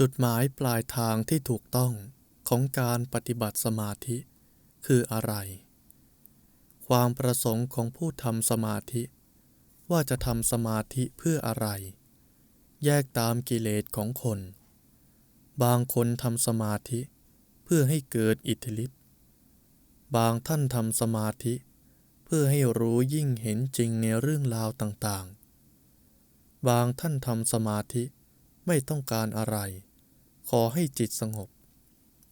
จุดหมายปลายทางที่ถูกต้องของการปฏิบัติสมาธิ คืออะไร ความประสงค์ของผู้ทำสมาธิ ว่าจะทำสมาธิเพื่ออะไร แยกตามกิเลสของคน บางคนทำสมาธิเพื่อให้เกิดอิทธิฤทธิ์บางท่านทำสมาธิ เพื่อให้รู้ยิ่งเห็นจริงในเรื่องราวต่างๆ บางท่านทำสมาธิไม่ต้องการอะไร ขอให้จิตสงบ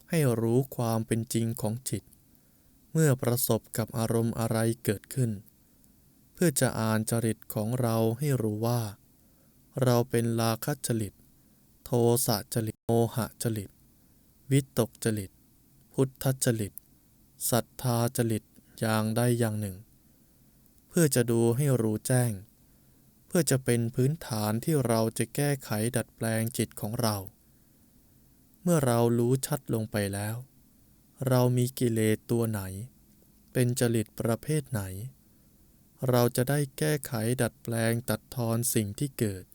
ให้รู้ความเป็นจริงของจิต เมื่อประสบกับอารมณ์อะไรเกิดขึ้น เพื่อจะอ่านจริตของเราให้รู้ว่า เราเป็นลาคัจริต โทสะจริตโมหะจริต วิตกจริต พุทธจริตศรัทธาจริตอย่างใดอย่างหนึ่ง เพื่อจะดูให้รู้แจ้ง เพื่อจะเป็นพื้นฐานที่เราจะแก้ไขดัดแปลงจิตของเรา เมื่อเรารู้ชัดลงไปแล้ว เรามีกิเลสตัวไหน เป็นจริตประเภทไหน เราจะได้แก้ไขดัดแปลงตัดทอนสิ่งที่เกิด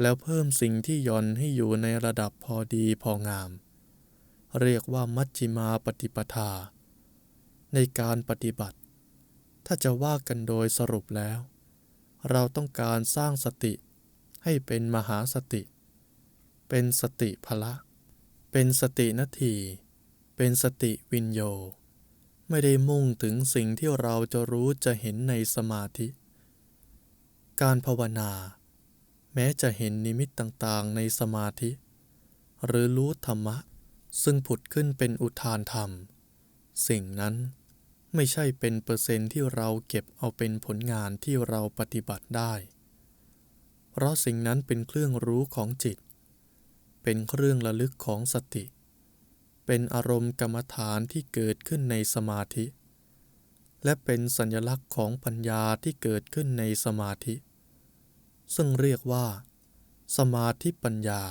แล้วเพิ่มสิ่งที่ย่อนให้อยู่ในระดับพอดีพองาม เรียกว่ามัชฌิมาปฏิปทา ในการปฏิบัติ ถ้าจะว่ากันโดยสรุปแล้ว เราต้องการสร้างสติให้เป็นมหาสติ เป็นสติพละ เป็นสตินาที เป็นสติวินโย ไม่ได้มุ่งถึงสิ่งที่เราจะรู้จะเห็นในสมาธิ การภาวนา แม้จะเห็นนิมิตต่างๆ ในสมาธิ หรือรู้ธรรมะ ซึ่งผุดขึ้นเป็นอุทานธรรม สิ่งนั้นไม่ใช่เป็นเปอร์เซนต์ที่เราเก็บเอาเป็นผลงานที่เราปฏิบัติได้ เพราะสิ่งนั้นเป็นเครื่องรู้ของจิต เป็นเครื่องระลึกของสติ เป็นอารมณ์กรรมฐานที่เกิดขึ้นในสมาธิ และเป็นสัญลักษณ์ของปัญญาที่เกิดขึ้นในสมาธิ ซึ่งเรียกว่า สมาธิปัญญา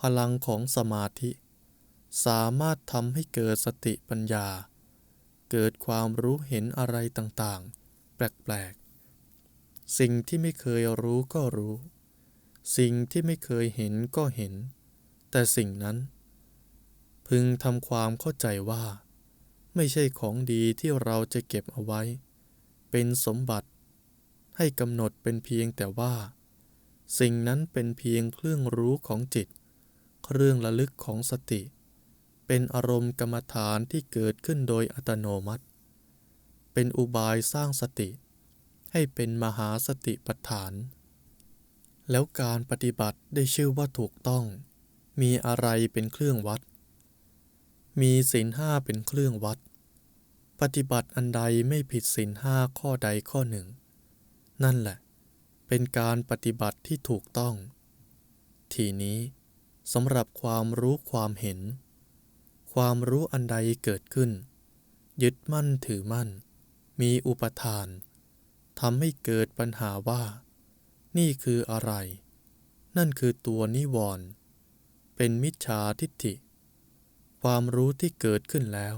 พลังของสมาธิ สามารถทำให้เกิดสติปัญญา เกิดความรู้เห็นอะไรต่างๆ แปลกๆ สิ่งที่ไม่เคยรู้ก็รู้ สิ่งที่ไม่เคยเห็นก็เห็น แต่สิ่งนั้น พึงทำความเข้าใจว่า ไม่ใช่ของดีที่เราจะเก็บเอาไว้ เป็นสมบัติ ให้กำหนดเป็นเพียงแต่ว่า สิ่งนั้นเป็นเพียงเครื่องรู้ของจิต เครื่องระลึกของสติ เป็นอารมณ์กรรมฐานที่เกิดขึ้นโดยอัตโนมัติ เป็นอุบายสร้างสติ ให้เป็นมหาสติปัฏฐาน แล้วการปฏิบัติได้ชื่อว่าถูกต้อง มีอะไรเป็นเครื่องวัด มีศีลห้าเป็นเครื่องวัด ปฏิบัติอันใดไม่ผิดศีลห้าข้อใดข้อหนึ่ง นั่นแหละ เป็นการปฏิบัติที่ถูกต้อง ทีนี้สำหรับความรู้ความเห็น ความรู้อันใดเกิดขึ้น ยึดมั่นถือมั่น มีอุปทานทำให้เกิดปัญหาว่า นี่คืออะไร นั่นคือตัวนิวรณ์เป็นมิจฉาทิฏฐิ ความรู้ที่เกิดขึ้นแล้ว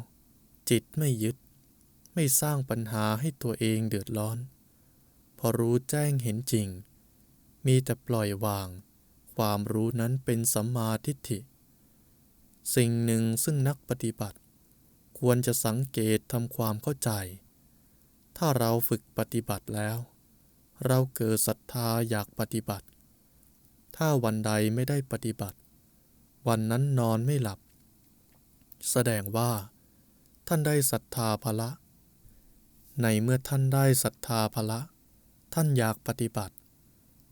จิตไม่ยึด ไม่สร้างปัญหาให้ตัวเองเดือดร้อน พอรู้แจ้งเห็นจริง มีแต่ปล่อยวาง ความรู้นั้นเป็นสัมมาทิฏฐิ สิ่งหนึ่งซึ่งนักปฏิบัติ ควรจะสังเกตทำความเข้าใจ ถ้าเราฝึกปฏิบัติแล้ว เราเกิดศรัทธาอยากปฏิบัติ ถ้าวันใดไม่ได้ปฏิบัติ วันนั้นนอนไม่หลับ แสดงว่า ท่านได้ศรัทธาภละ ในเมื่อท่านได้ศรัทธาภละ ท่านอยากปฏิบัติ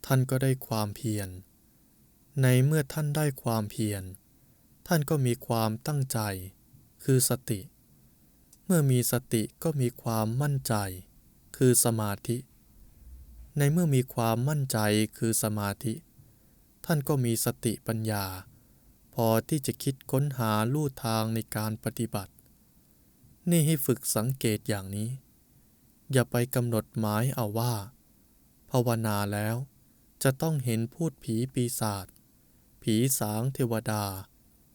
ท่านก็ได้ความเพียร ในเมื่อท่านได้ความเพียร ท่านก็มีความตั้งใจ คือสติ เมื่อมีสติก็มีความมั่นใจ คือสมาธิ ในเมื่อมีความมั่นใจคือสมาธิ ท่านก็มีสติปัญญา พอที่จะคิดค้นหาลู่ทางในการปฏิบัติ นี่ให้ฝึกสังเกตอย่างนี้ อย่าไปกำหนดหมายเอาว่า ภาวนาแล้วจะต้องเห็นพูดผีปีศาจผีสางเทวดา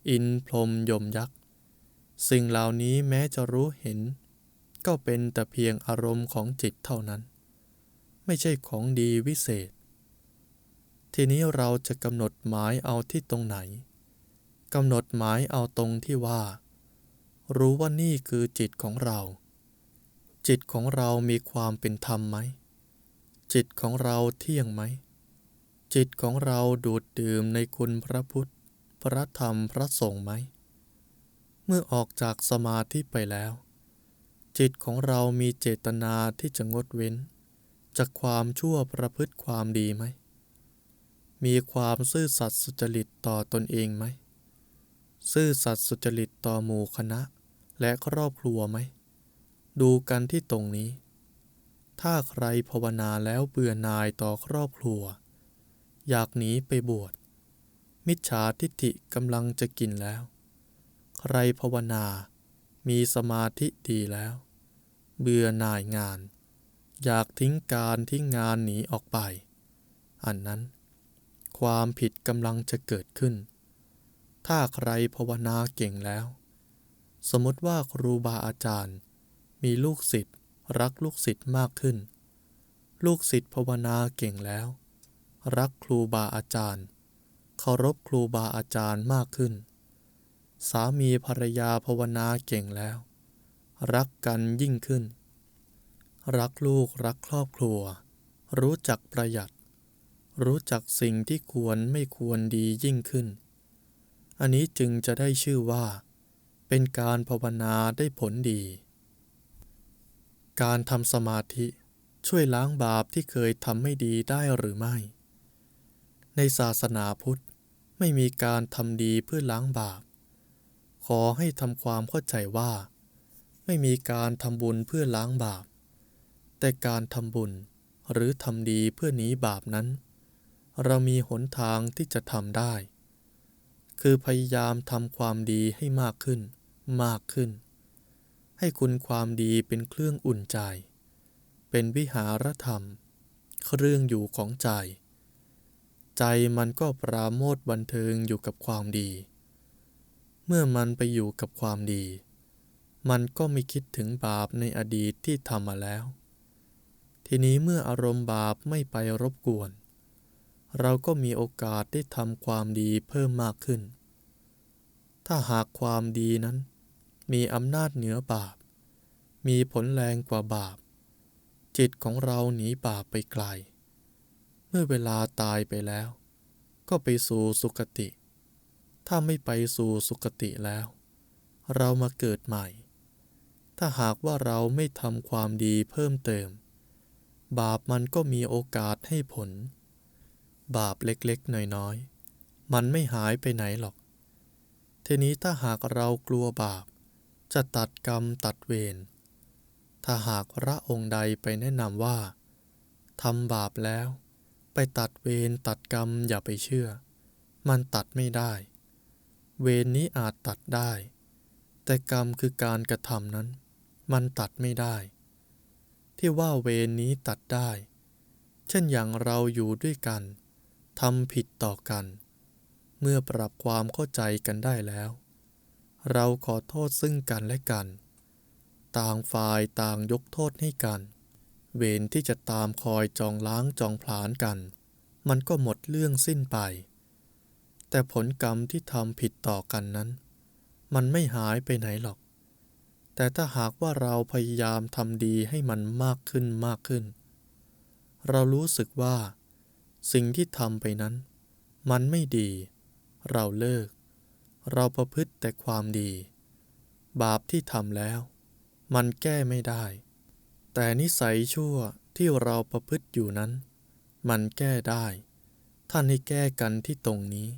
อินพรมยมยักษ์ สิ่งเหล่านี้แม้จะรู้เห็น ก็เป็นแต่เพียงอารมณ์ของจิตเท่านั้น ไม่ใช่ของดีวิเศษททีนี้เราจะกำหนดหมายเอาที่ตรงไหนกำหนดหมายเอาตรงที่ว่า รู้ว่านี่คือจิตของเรา จิตของเรามีความเป็นธรรมไหม จิตของเราเที่ยงไหม จิตของเราดูดดื่มในคุณพระพุทธ พระธรรมพระสงฆ์ไหม เมื่อออกจากสมาธิไปแล้ว จิตของเรามีเจตนาที่จะงดเว้น จากความชั่วประพฤติความดีไหม มีความซื่อสัตย์สุจริตต่อตนเองไหม ซื่อสัตย์สุจริตต่อหมู่คณะ และครอบครัวไหม ดูกันที่ตรงนี้ ถ้าใครภาวนาแล้วเบื่อนายต่อครอบครัว อยากหนีไปบวช มิจฉาทิฏฐิกำลังจะกินแล้ว ใครภาวนา มีสมาธิดีแล้ว เบื่อหน่ายงาน อยากทิ้งการทิ้งงานหนีออกไป อันนั้น ความผิดกำลังจะเกิดขึ้น ถ้าใครภาวนาเก่งแล้ว สมมติว่าครูบาอาจารย์ มีลูกศิษย์รักลูกศิษย์มากขึ้น ลูกศิษย์ภาวนาเก่งแล้ว รักครูบาอาจารย์ เคารพครูบาอาจารย์มากขึ้น สามีภรรยาภาวนาเก่งแล้ว รักกันยิ่งขึ้น รักลูกรักครอบครัว รู้จักประหยัด รู้จักสิ่งที่ควรไม่ควรดียิ่งขึ้น อันนี้จึงจะได้ชื่อว่า เป็นการภาวนาได้ผลดี การทำสมาธิช่วยล้างบาปที่เคยทำไม่ดีได้หรือไม่ ในศาสนาพุทธไม่มีการทำดีเพื่อล้างบาป ขอให้ทำความเข้าใจว่า ไม่มีการทำบุญเพื่อล้างบาป แต่การทำบุญหรือทำดีเพื่อหนีบาปนั้น เรามีหนทางที่จะทำได้ คือพยายามทำความดีให้มากขึ้น มากขึ้น ให้คุณความดีเป็นเครื่องอุ่นใจ เป็นวิหารธรรม เครื่องอยู่ของใจ ใจมันก็ปราโมทบันเทิงอยู่กับความดี เมื่อมันไปอยู่กับความดี มันก็ไม่คิดถึงบาปในอดีตที่ทำมาแล้ว ทีนี้เมื่ออารมณ์บาปไม่ไปรบกวน เราก็มีโอกาสได้ทำความดีเพิ่มมากขึ้น ถ้าหากความดีนั้น มีอำนาจเหนือบาป มีผลแรงกว่าบาป จิตของเราหนีบาปไปไกล เมื่อเวลาตายไปแล้ว ก็ไปสู่สุคติ ถ้าไม่ไปสู่สุคติแล้ว เรามาเกิดใหม่ ถ้าหากว่าเราไม่ทำความดีเพิ่มเติม บาปมันก็มีโอกาสให้ผล บาปเล็กๆ น้อยๆ มันไม่หายไปไหนหรอก ทีนี้ถ้าหากเรากลัวบาป จะตัดกรรมตัดเวร ถ้าหากพระองค์ใดไปแนะนำว่าทำบาปแล้ว ไปตัดเวรตัดกรรมอย่าไปเชื่อ มันตัดไม่ได้ เวรนี้อาจตัดได้ แต่กรรมคือการกระทำนั้น มันตัดไม่ได้ ที่ว่าเวรนี้ตัดได้ เช่นอย่างเราอยู่ด้วยกันทำผิดต่อกัน เมื่อปรับความเข้าใจกันได้แล้ว เราขอโทษซึ่งกันและกัน ต่างฝ่ายต่างยกโทษให้กัน เวรที่จะตามคอยจองล้างจองผลาญกัน มันก็หมดเรื่องสิ้นไป แต่ผลกรรมที่ทำผิดต่อกันนั้น มันไม่หายไปไหนหรอก แต่ถ้าหากว่าเราพยายามทำดีให้มันมากขึ้นมากขึ้น เรารู้สึกว่า สิ่งที่ทำไปนั้น มันไม่ดี เราเลิก เราประพฤติแต่ความดี บาปที่ทำแล้ว มันแก้ไม่ได้ แต่นิสัยชั่วที่เราประพฤติอยู่นั้น มันแก้ได้ ท่านให้แก้กันที่ตรงนี้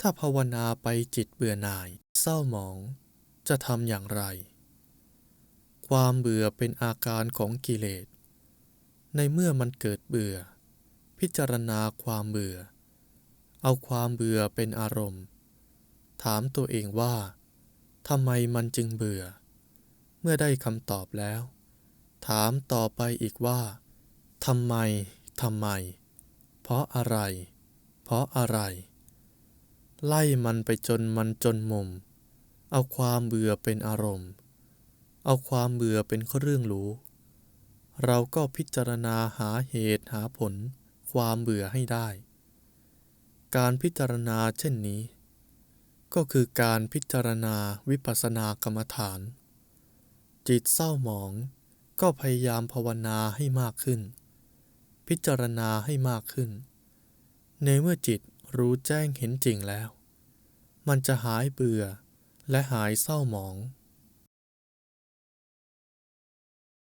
ถ้าภาวนาไปจิตเบื่อหน่าย เศร้าหมอง จะทำอย่างไร ความเบื่อเป็นอาการของกิเลส ในเมื่อมันเกิดเบื่อ พิจารณาความเบื่อ เอาความเบื่อเป็นอารมณ์ ถามตัวเองว่าทำไมมันจึงเบื่อ เมื่อได้คำตอบแล้ว ถามต่อไปอีกว่าทำไมทำไม เพราะอะไร เพราะอะไร ไล่มันไปจนมันจนมุม เอาความเบื่อเป็นอารมณ์ เอาความเบื่อเป็นเรื่องรู้ เราก็พิจารณาหาเหตุหาผล ความเบื่อให้ได้ การพิจารณาเช่นนี้ ก็คือการพิจารณาวิปัสสนากรรมฐาน จิตเศร้าหมอง ก็พยายามภาวนาให้มากขึ้น พิจารณาให้มากขึ้น ในเมื่อจิตรู้แจ้งเห็นจริงแล้ว มันจะหายเบื่อ และหายเศร้าหมอง